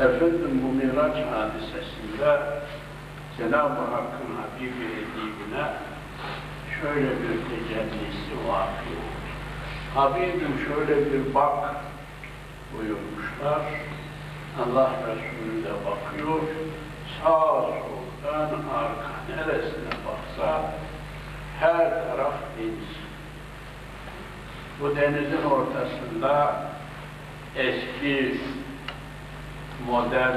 Efendim bu Miraç hadisesinde Cenab-ı Hakk'ın Habibi Edibine şöyle bir tecellisi vakı oldu. Habibim şöyle bir bak buyurmuşlar. Allah Resulü de bakıyor. Sağ soldan arka neresine baksa her taraf deniz. Bu denizin ortasında eski modern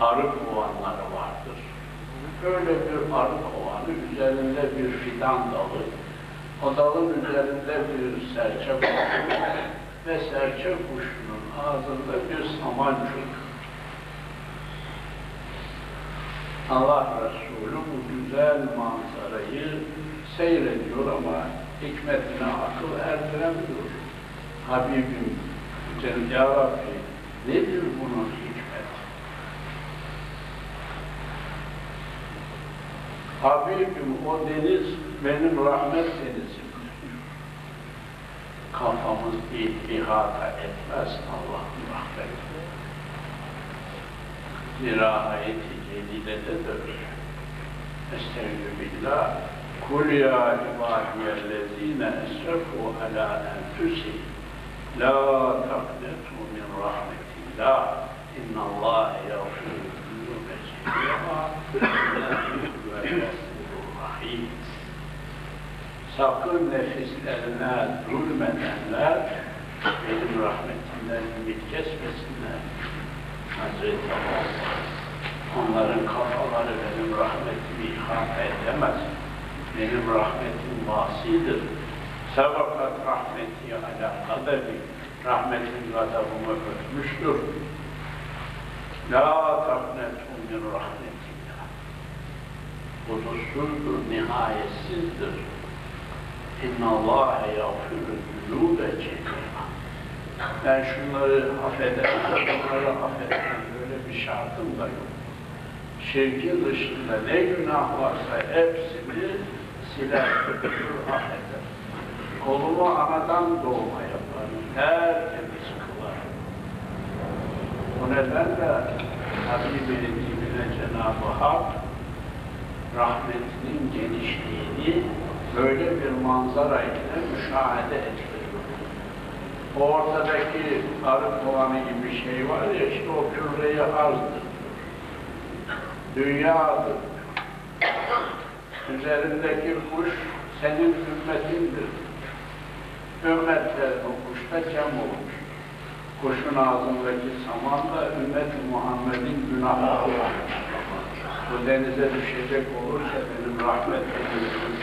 arı kovanları vardır. Böyle bir arı kovanı üzerinde bir fidan dalı, o dalın üzerinde bir serçe kuşu ve serçe kuşunun ağzında bir samancık. Allah Resulü bu güzel manzarayı seyrediyor ama hikmetine akıl erdiremiyor. Habibim, Ya Rabbi, nedir bunun hikmeti? Habibim o deniz benim rahmet denizim. Kafamız ihata etmez Allah'ın rahmeti. Ziraayeti celilede de öyle. Estağfirullah. Kul ya ibadiyellezine esrefu ala enfusihim la taknetu min rahmetillah innallâhe yağfiru zûbe cemi'a ve rahim. Sakın nefislerine zulmedenler benim rahmetimden ümit kesmesinler. Hazreti Allah onların kafaları benim rahmetimi ihata edemez. Benim rahmetim vasidir. Sebakat rahmeti ala. Rahmetin gadabımı ötmüştür. La taknetu min rahmetillah. Hudussuzdur, nihayetsizdir. İnna Allahe yağfiru zünube cemi'a. Ben şunları affederim, bunları affederim. Böyle bir şartım da yok. Şirkin dışında ne günah varsa hepsini siler, affeder. Kolumu anadan doğma yaparım, tertemiz kılarım. Bu nedenle Habibi'nin dibine Cenab-ı Hak rahmetinin genişliğini böyle bir manzara ile müşahede ettiriyor. O ortadaki arı kovanı gibi bir şey var ya işte o küre-i arzdır. Dünyadır. Üzerindeki kuş senin ümmetindir. Ümmetler o kuşta cem olmuş. Kuşun ağzındaki saman da ümmet-i Muhammed'in günahı olmuş. Bu denize düşecek olursa benim rahmetim,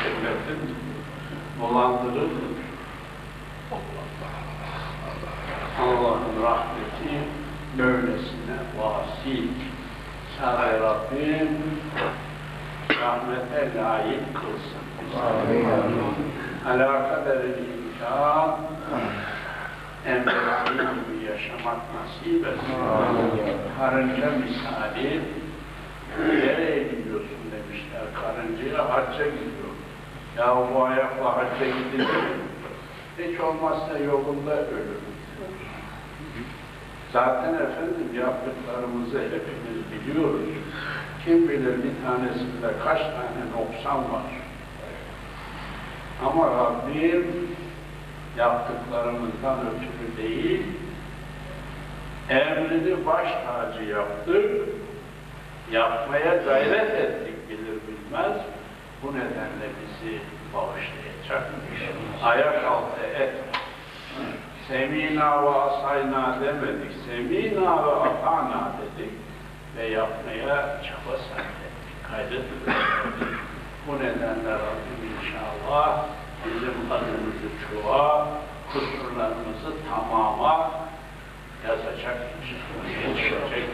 cennetim dolandırır mı? Allah'ın rahmeti böylesine vasi. Sana Rabbim rahmete layık kılsın. Amin. Alâ kaderi imkan emrettiği gibi yaşamak nasip etsin. Karınca misali nereye gidiyorsun demişler. Karıncaya hacca gidiyor. Ya bu ayakla hacca gidilir? Hiç olmazsa yolunda ölür. Zaten efendim yaptıklarımızı hepimiz biliyoruz. Kim bilir bir tanesinde kaç tane noksan var. Ama Rabbim yaptıklarımızdan ötürü değil, emrini baş tacı yaptık, yapmaya gayret ettik bilir bilmez. Bu nedenle bizi bağışlayacak. Ayak altı et. Semina ve asayna demedik. Semina ve atana dedik. Ve yapmaya çaba sarf ettik. Gayret. Bu nedenle Rabbim inşallah bizim adımızı çoğa, kusurlarımızı tamama yazacak, çıkacak, çıkacak.